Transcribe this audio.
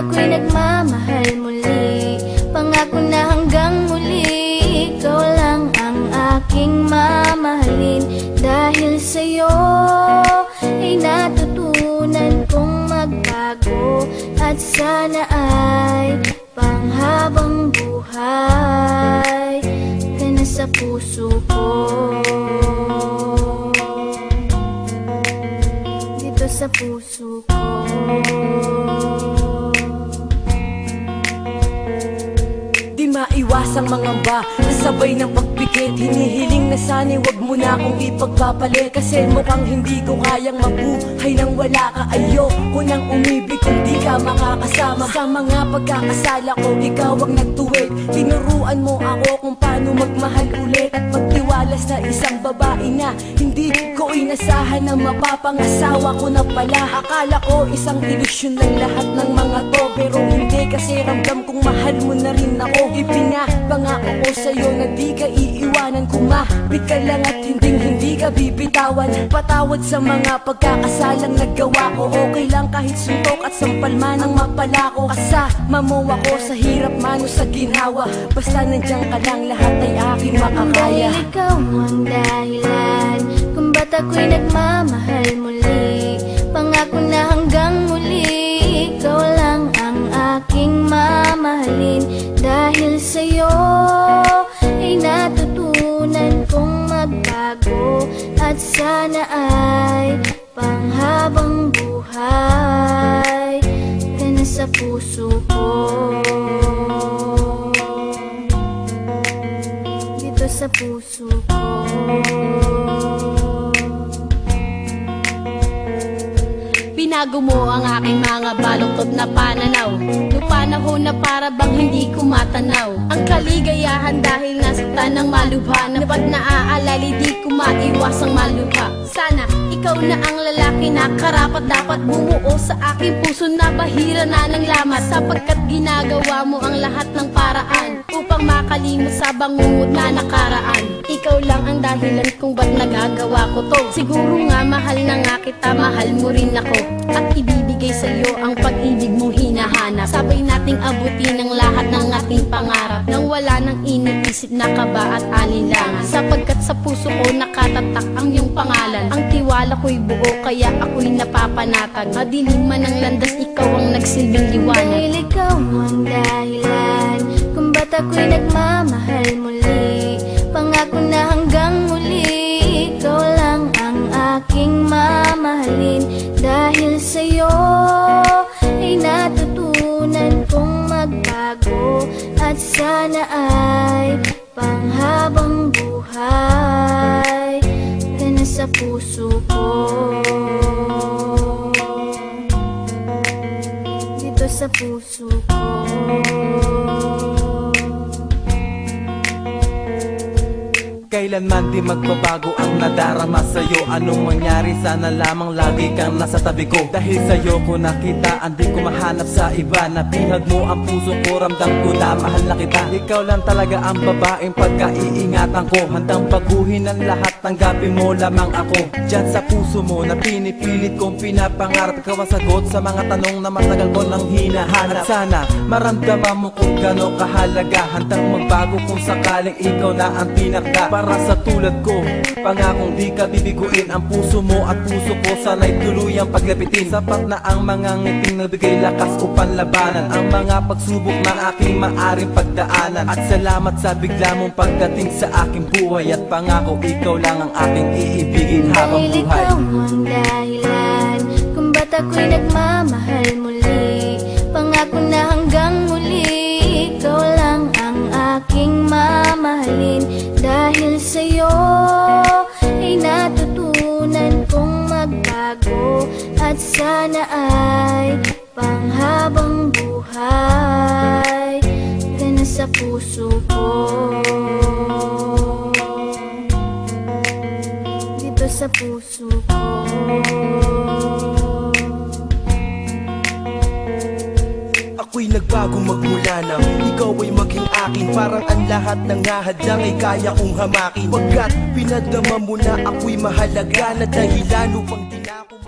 ako'y nagmamahal muli. Pangako na hanggang muli Ikaw lang ang aking mamahalin. Dahil sa'yo ay natutunan kong magbago. At sana ay panghabang buhay Ka na sa puso ko. Sa puso ko Di maiwasang mangamba Nasabay ng pagpikit Hinihiling na sana'y wag mo na akong ipagpapalit. Kasi mukhang hindi ko kayang mabuhay nang wala ka. Ayoko nang umibig kung di ka makakasama. Sa mga pagkakasala ko, ikaw ang nagtuwid. Tinuruan mo ako kung paano magmahal ulit At magtiwala sa isang babae na Hindi ko inasahan na mapapangasawa ko na pala? Akala ko isang ilusyon lang lahat ng mga to Pero hindi kasi ramdam kong mahal mo na rin ako. Ipinapangako ko sa'yo na di ka iiwanan. Kumapit ka lang at hindi hindi ka bibitawan. Patawad sa mga pagkakasalang nagawa ko. Okay lang kahit suntok at sampal man ang mapala ko Kasama mo ako sa hirap man o sa ginhawa. Basta nandiyan ka lang lahat ay aking makakaya. Ikaw ang dahilan Kung ba't ako'y nagmamahal muli. Pangako na hanggang muli Ikaw lang ang aking mamahalin. Dahil sa'yo ay natutunan kong magbago. At sana ay panghabang buhay. Ka sa puso Binago mo ang aking mga baluktot na pananaw panahon na para bang hindi ko matanaw. Ang kaligayahan dahil nasaktan ng malubha Na pag naaalali di ko maiwasang malubha. Sana ikaw na ang lalaki na karapat dapat bumuo sa aking puso na bahira na ng lamat. Sapagkat ginagawa mo ang lahat ng paraan Upang makalimot sa bangungot na nakaraan. Ikaw lang ang dahilan kung ba't nagagawa ko to. Siguro nga mahal na nga kita, mahal mo rin ako. At ibibigay sa iyo ang pag-ibig mong hinahanap. Sabay nating abutin ang lahat ng ating pangarap. Nang wala nang iniisip na kaba at alinlangan Sapagkat sa puso ko nakatatak ang iyong pangalan. Ang tiwala ko'y buo kaya ako'y napapanatag Madilim man ang landas, ikaw ang nagsilbing liwanag. Dahil ikaw ang dahilan Kung ba't ako'y nagmamahal muli. Pangako na hanggang muli Ikaw lang ang aking mamahalin. Dahil sa'yo At sana ay panghabang buhay Ka na sa puso ko. Dito sa puso ko Kailanman di magbabago ang nadarama sa'yo. Anong mangyari sana lamang lagi kang nasa tabi ko. Dahil sa'yo ko nakita Hindi ko mahanap sa iba. Napihag mo ang puso ko Ramdam ko na mahal na kita. Ikaw lang talaga ang babaeng pagkaiingatan ko. Handang baguhin ang lahat Tanggapin mo lamang ako. Diyan sa puso mo na pinipilit kong pinapangarap. Ikaw ang sagot sa mga tanong na matagal ko nang hinahanap. At sana maramdaman mo kung gano'ng kahalaga. Handang magbago kung sakaling ikaw na ang tinakda Para sa tulad ko. Pangakong di ka bibiguin Ang puso mo at puso ko. Sana'y tuluyang paglapitin Sapat na ang mga ngiting nagbigay lakas upang labanan Ang mga pagsubok na aking maaring pagdaanan. At salamat sa bigla mong pagdating sa aking buhay. At pangako ikaw lang ang aking iibigin habang buhay sana ay panghabang buhay Ka na sa puso ko. Dito sa puso ko. Ako'y nagbago magmula nang ikaw ay maging akin. Parang ang lahat ng hahadyang ay kaya kong hamakin. Pagkat pinadama mo na ako'y mahalaga Na dahilan upang di na ako mag-